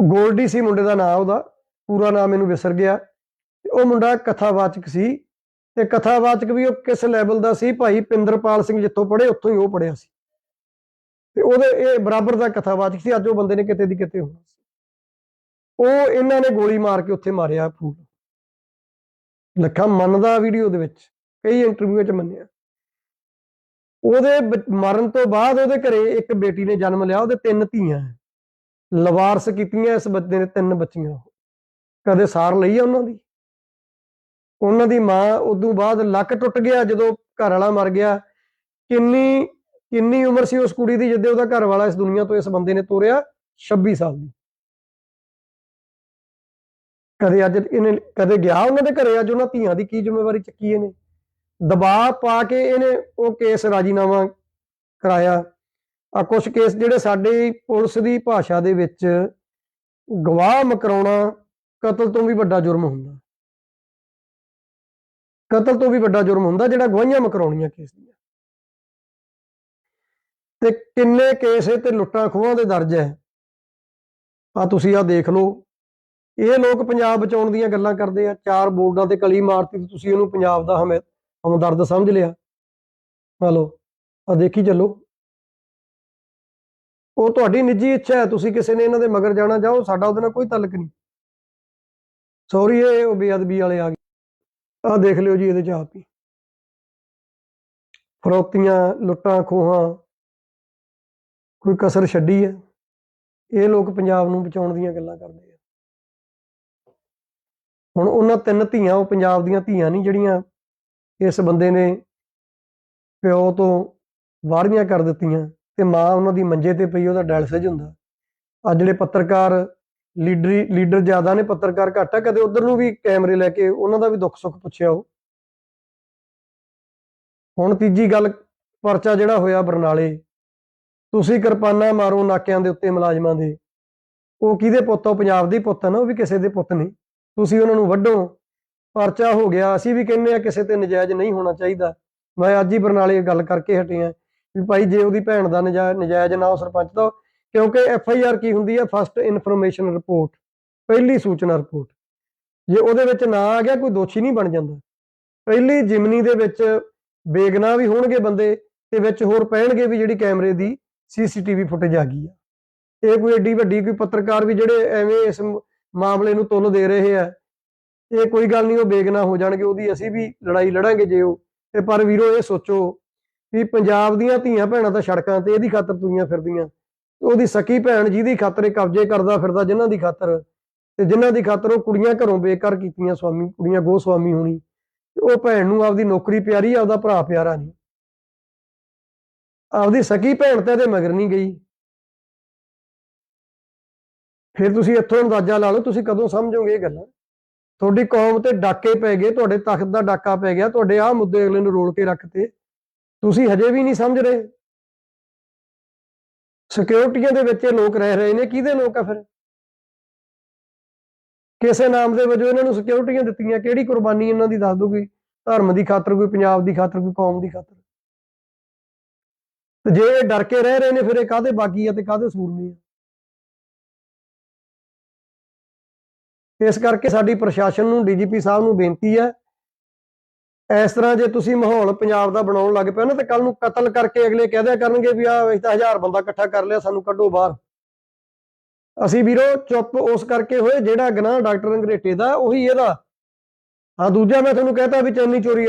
ਗੋਲਡੀ ਸੀ ਮੁੰਡੇ ਦਾ ਨਾਮ ਉਹਦਾ, ਪੂਰਾ ਨਾਮ ਮੈਨੂੰ ਵਿਸਰ ਗਿਆ। ਤੇ ਉਹ ਮੁੰਡਾ ਕਥਾਵਾਚਕ ਸੀ ਤੇ ਕਥਾਵਾਚਕ ਵੀ ਉਹ ਕਿਸ ਲੈਵਲ ਦਾ ਸੀ? ਭਾਈ ਪਿੰਦਰਪਾਲ ਸਿੰਘ ਜਿੱਥੋਂ ਪੜ੍ਹੇ, ਉੱਥੋਂ ਹੀ ਉਹ ਪੜ੍ਹਿਆ ਸੀ। ਤੇ ਉਹਦੇ ਇਹ ਬਰਾਬਰ ਦਾ ਕਥਾਵਾਚਕ ਸੀ, ਅੱਜ ਉਹ ਬੰਦੇ ਨੇ ਕਿਤੇ ਦੀ ਕਿਤੇ ਹੋਣਾ ਸੀ। ਉਹ ਇਹਨਾਂ ਨੇ ਗੋਲੀ ਮਾਰ ਕੇ ਉੱਥੇ ਮਾਰਿਆ ਫੂਲ। ਲੱਖਾਂ ਮੰਨਦਾ ਵੀਡੀਓ ਦੇ ਵਿੱਚ, ਕਈ ਇੰਟਰਵਿਊ 'ਚ ਮੰਨਿਆ। ਉਹਦੇ ਬ- ਮਰਨ ਤੋਂ ਬਾਅਦ ਉਹਦੇ ਘਰੇ ਇੱਕ ਬੇਟੀ ਨੇ ਜਨਮ ਲਿਆ, ਉਹਦੇ ਤਿੰਨ ਧੀਆਂ ਹੈ। ਲਵਾਰਸ ਕੀਤੀਆਂ ਇਸ ਬੱਚੇ ਨੇ, ਤਿੰਨ ਬੱਚੀਆਂ। ਕਦੇ ਸਾਰ ਲਈ ਆ ਉਹਨਾਂ ਦੀ? ਉਹਨਾਂ ਦੀ ਮਾਂ ਉਦੋਂ ਬਾਅਦ ਲੱਕ ਟੁੱਟ ਗਿਆ ਜਦੋਂ ਘਰ ਵਾਲਾ ਮਰ ਗਿਆ। ਕਿੰਨੀ ਕਿੰਨੀ ਉਮਰ ਸੀ ਉਸ ਕੁੜੀ ਦੀ ਜਦੋਂ ਉਹਦਾ ਘਰ ਵਾਲਾ ਇਸ ਦੁਨੀਆ ਤੋਂ ਇਸ ਬੰਦੇ ਨੇ ਤੋਰਿਆ? 26 ਸਾਲ ਦੀ। ਕਦੇ ਅੱਜ ਇਹਨੇ, ਕਦੇ ਗਿਆ ਉਹਨਾਂ ਦੇ ਘਰੇ, ਅੱਜ ਉਹਨਾਂ ਧੀਆਂ ਦੀ ਕੀ ਜ਼ਿੰਮੇਵਾਰੀ ਚੱਕੀ ਇਹਨੇ? ਦਬਾਅ ਪਾ ਕੇ ਇਹਨੇ ਉਹ ਕੇਸ ਰਾਜੀਨਾਮਾ ਕਰਾਇਆ। ਆ ਕੁਝ ਕੇਸ ਜਿਹੜੇ ਸਾਡੇ ਪੁਲਿਸ ਦੀ ਭਾਸ਼ਾ ਦੇ ਵਿੱਚ ਗਵਾਹ ਮਕਰਾਉਣਾ ਕਤਲ ਤੋਂ ਵੀ ਵੱਡਾ ਜੁਰਮ ਹੁੰਦਾ। ਕਤਲ ਤੋਂ ਵੀ ਵੱਡਾ ਜੁਰਮ ਹੁੰਦਾ ਜਿਹੜਾ ਗਵਾਹੀਆਂ ਮਕਰਾਉਣੀਆਂ ਕੇਸ ਦੀਆਂ। ਤੇ ਕਿੰਨੇ ਕੇਸ ਇਹ ਤੇ ਲੁੱਟਾਂ ਖੋਹਾਂ ਦੇ ਦਰਜ ਹੈ। ਆ ਤੁਸੀਂ ਆ ਦੇਖ ਲਓ। ਇਹ ਲੋਕ ਪੰਜਾਬ ਬਚਾਉਣ ਦੀਆਂ ਗੱਲਾਂ ਕਰਦੇ ਆ। ਚਾਰ ਬੋਰਡਾਂ ਤੇ ਕਲੀ ਮਾਰਤੀ ਤੇ ਤੁਸੀਂ ਇਹਨੂੰ ਪੰਜਾਬ ਦਾ ਹਮੇ ਹਮਦਰਦ ਸਮਝ ਲਿਆ। ਹਲੋ, ਆ ਦੇਖੀ ਚੱਲੋ। ਉਹ ਤੁਹਾਡੀ ਨਿੱਜੀ ਇੱਛਾ ਹੈ, ਤੁਸੀਂ ਕਿਸੇ ਨੇ ਇਹਨਾਂ ਦੇ ਮਗਰ ਜਾਣਾ ਚਾਹੋ ਸਾਡਾ ਉਹਦੇ ਨਾਲ ਕੋਈ ਤਾਲੁਕ ਨਹੀਂ। ਸੌਰੀ ਇਹ ਉਹ ਬੇਅਦਬੀ ਵਾਲੇ ਆ ਗਏ। ਆ ਦੇਖ ਲਿਓ ਜੀ, ਇਹਦੇ ਚ ਆਪ ਹੀ। ਫਰੋਤੀਆਂ, ਲੁੱਟਾਂ, ਖੋਹਾਂ, ਕੋਈ ਕਸਰ ਛੱਡੀ ਹੈ? ਇਹ ਲੋਕ ਪੰਜਾਬ ਨੂੰ ਬਚਾਉਣ ਦੀਆਂ ਗੱਲਾਂ ਕਰਦੇ ਆ। ਹੁਣ ਉਹਨਾਂ ਤਿੰਨ ਧੀਆਂ, ਉਹ ਪੰਜਾਬ ਦੀਆਂ ਧੀਆਂ ਨਹੀਂ, ਜਿਹੜੀਆਂ ਇਸ ਬੰਦੇ ਨੇ ਪਿਓ ਤੋਂ ਵਾਰੀਆਂ ਕਰ ਦਿੱਤੀਆਂ। ਤੇ ਮਾਂ ਉਹਨਾਂ ਦੀ ਮੰਜੇ ਤੇ ਪਈ, ਉਹਦਾ ਡੈਲ ਡਾਇਲਸਿਸ ਹੁੰਦਾ। ਆ ਜਿਹੜੇ ਪੱਤਰਕਾਰ ਲੀਡਰੀ, ਲੀਡਰ ਜ਼ਿਆਦਾ ਨੇ, ਪੱਤਰਕਾਰ ਘੱਟ ਆ, ਕਦੇ ਉਧਰ ਨੂੰ ਵੀ ਕੈਮਰੇ ਲੈ ਕੇ ਉਹਨਾਂ ਦਾ ਵੀ ਦੁੱਖ ਸੁੱਖ ਪੁੱਛਿਆ ਉਹ ਹੁਣ ਤੀਜੀ ਗੱਲ, ਪਰਚਾ ਜਿਹੜਾ ਹੋਇਆ ਬਰਨਾਲੇ, ਤੁਸੀਂ ਕਿਰਪਾਨਾਂ ਮਾਰੋ ਨਾਕਿਆਂ ਦੇ ਉੱਤੇ ਮੁਲਾਜ਼ਮਾਂ ਦੇ। ਉਹ ਕਿਹਦੇ ਪੁੱਤ ਉਹ ਪੰਜਾਬ ਦੇ ਪੁੱਤ ਆ ਨਾ, ਉਹ ਵੀ ਕਿਸੇ ਦੇ ਪੁੱਤ ਨਹੀਂ। ਤੁਸੀਂ ਉਹਨਾਂ ਨੂੰ ਵੱਢੋ। ਪਰਚਾ ਹੋ ਗਿਆ, ਅਸੀਂ ਵੀ ਕਹਿੰਦੇ ਆ ਕਿਸੇ ਤੇ ਨਜਾਇਜ਼ ਨਹੀਂ ਹੋਣਾ ਚਾਹੀਦਾ। ਮੈਂ ਅੱਜ ਹੀ ਬਰਨਾਲੇ ਗੱਲ ਕਰਕੇ ਹਟੇ ਆ। ਵੀ ਭਾਈ ਜੇ ਉਹਦੀ ਭੈਣ ਦਾ ਨਜਾ- ਨਜਾਇਜ਼ ਨਾ ਉਹ ਸਰਪੰਚ ਦਾ, ਕਿਉਂਕਿ ਐਫ ਆਈ ਆਰ ਕੀ ਹੁੰਦੀ ਹੈ? ਫਸਟ ਇਨਫੋਰਮੇਸ਼ਨ ਰਿਪੋਰਟ ਪਹਿਲੀ ਸੂਚਨਾ ਰਿਪੋਰਟ ਜੇ ਉਹਦੇ ਵਿੱਚ ਨਾ ਆ ਗਿਆ, ਕੋਈ ਦੋਸ਼ੀ ਨਹੀਂ ਬਣ ਜਾਂਦਾ। ਪਹਿਲੀ ਜਿਮਨੀ ਦੇ ਵਿੱਚ ਬੇਗਨਾ ਵੀ ਹੋਣਗੇ ਬੰਦੇ ਤੇ ਵਿੱਚ ਹੋਰ ਪੈਣਗੇ ਵੀ ਜਿਹੜੀ ਕੈਮਰੇ ਦੀ ਸੀਸੀਟੀਵੀ ਫੁਟੇਜ ਆ ਗਈ ਆ। ਇਹ ਕੋਈ ਏਡੀ ਵੱਡੀ ਕੋਈ ਪੱਤਰਕਾਰ ਵੀ ਜਿਹੜੇ ਐਵੇਂ ਇਸ ਮਾਮਲੇ ਨੂੰ ਤੁੱਲ ਦੇ ਰਹੇ ਆ, ਇਹ ਕੋਈ ਗੱਲ ਨਹੀਂ, ਉਹ ਬੇਗਨਾ ਹੋ ਜਾਣਗੇ, ਉਹਦੀ ਅਸੀਂ ਵੀ ਲੜਾਈ ਲੜਾਂਗੇ ਜੇ ਉਹ। ਤੇ ਪਰ ਵੀਰੋ, ਇਹ ਸੋਚੋ ਵੀ ਪੰਜਾਬ ਦੀਆਂ ਧੀਆਂ ਭੈਣਾਂ ਤਾਂ ਸੜਕਾਂ ਤੇ ਇਹਦੀ ਖਾਤਰ ਤੁਰੀਆਂ ਫਿਰਦੀਆਂ। ਉਹਦੀ ਸਕੀ ਭੈਣ ਜਿਹਦੀ ਖਾਤਰ ਕਬਜ਼ੇ ਕਰਦਾ ਫਿਰਦਾ, ਜਿਨ੍ਹਾਂ ਦੀ ਖਾਤਰ, ਤੇ ਜਿਨ੍ਹਾਂ ਦੀ ਖਾਤਰ ਉਹ ਕੁੜੀਆਂ ਘਰੋਂ ਬੇਕਾਰ ਕੀਤੀਆਂ ਸਵਾਮੀ ਕੁੜੀਆਂ ਗੋ ਸਵਾਮੀ ਹੋਣੀ ਉਹ ਭੈਣ ਨੂੰ ਆਪਦੀ ਨੌਕਰੀ ਪਿਆਰੀ, ਆਪਦਾ ਭਰਾ ਪਿਆਰਾ ਨਹੀਂ। ਆਪਦੀ ਸਕੀ ਭੈਣ ਤੇ ਇਹਦੇ ਮਗਰ ਨਹੀਂ ਗਈ। ਫਿਰ ਤੁਸੀਂ ਇੱਥੋਂ ਅੰਦਾਜ਼ਾ ਲਾ ਲਓ, ਤੁਸੀਂ ਕਦੋਂ ਸਮਝੋਗੇ ਇਹ ਗੱਲਾਂ? ਤੁਹਾਡੀ ਕੌਮ ਤੇ ਡਾਕੇ ਪੈ ਗਏ, ਤੁਹਾਡੇ ਤਖਤ ਦਾ ਡਾਕਾ ਪੈ ਗਿਆ, ਤੁਹਾਡੇ ਆਹ ਮੁੱਦੇ ਅਗਲੇ ਨੂੰ ਰੋਲ ਕੇ ਰੱਖਤੇ। ਤੁਸੀਂ ਹਜੇ ਵੀ ਨਹੀਂ ਸਮਝ ਰਹੇ। ਸਿਕਿਉਰਿਟੀਆਂ ਦੇ ਵਿੱਚ ਇਹ ਲੋਕ ਰਹਿ ਰਹੇ ਨੇ, ਕਿਹਦੇ ਲੋਕ ਆ ਫਿਰ? ਕਿਸੇ ਨਾਮ ਦੇ ਵਜੋਂ ਇਹਨਾਂ ਨੂੰ ਸਿਕਿਉਰਿਟੀਆਂ ਦਿੱਤੀਆਂ, ਕਿਹੜੀ ਕੁਰਬਾਨੀ ਇਹਨਾਂ ਦੀ ਦੱਸ ਦਿਓ ਧਰਮ ਦੀ ਖਾਤਰ ਕੋਈ, ਪੰਜਾਬ ਦੀ ਖਾਤਰ ਕੋਈ, ਕੌਮ ਦੀ ਖਾਤਰ। ਤੇ ਜੇ ਇਹ ਡਰ ਕੇ ਰਹਿ ਰਹੇ ਨੇ, ਫਿਰ ਇਹ ਕਾਹਦੇ ਬਾਗੀ ਆ ਤੇ ਕਾਹਦੇ ਸੂਰਮੀ ਆ? ਇਸ ਕਰਕੇ ਸਾਡੀ ਪ੍ਰਸ਼ਾਸਨ ਨੂੰ, ਡੀਜੀਪੀ ਸਾਹਿਬ ਨੂੰ ਬੇਨਤੀ ਹੈ ਇਸ ਤਰ੍ਹਾਂ ਜੇ ਤੁਸੀਂ ਮਾਹੌਲ ਪੰਜਾਬ ਦਾ ਬਣਾਉਣ ਲੱਗ ਪਿਆ ਨਾ, ਤੇ ਕੱਲ ਨੂੰ ਕਤਲ ਕਰਕੇ ਅਗਲੇ ਕਹਿ ਦਿਆ ਕਰਨਗੇ ਵੀ ਆ ਅਸੀਂ ਤਾਂ ਹਜ਼ਾਰ ਬੰਦਾ ਇਕੱਠਾ ਕਰ ਲਿਆ, ਸਾਨੂੰ ਕੱਢੋ ਬਾਹਰ। ਅਸੀਂ ਵੀਰੋ ਚੁੱਪ ਉਸ ਕਰਕੇ ਹੋਏ, ਜਿਹੜਾ ਗਨਾਹ ਡਾਕਟਰ ਅੰਗਰੇਟੇ ਦਾ, ਉਹੀ ਇਹਦਾ। ਹਾਂ ਦੂਜਾ ਮੈਂ ਤੁਹਾਨੂੰ ਕਹਤਾ ਵੀ ਚੰਨੀ ਚੋਰੀ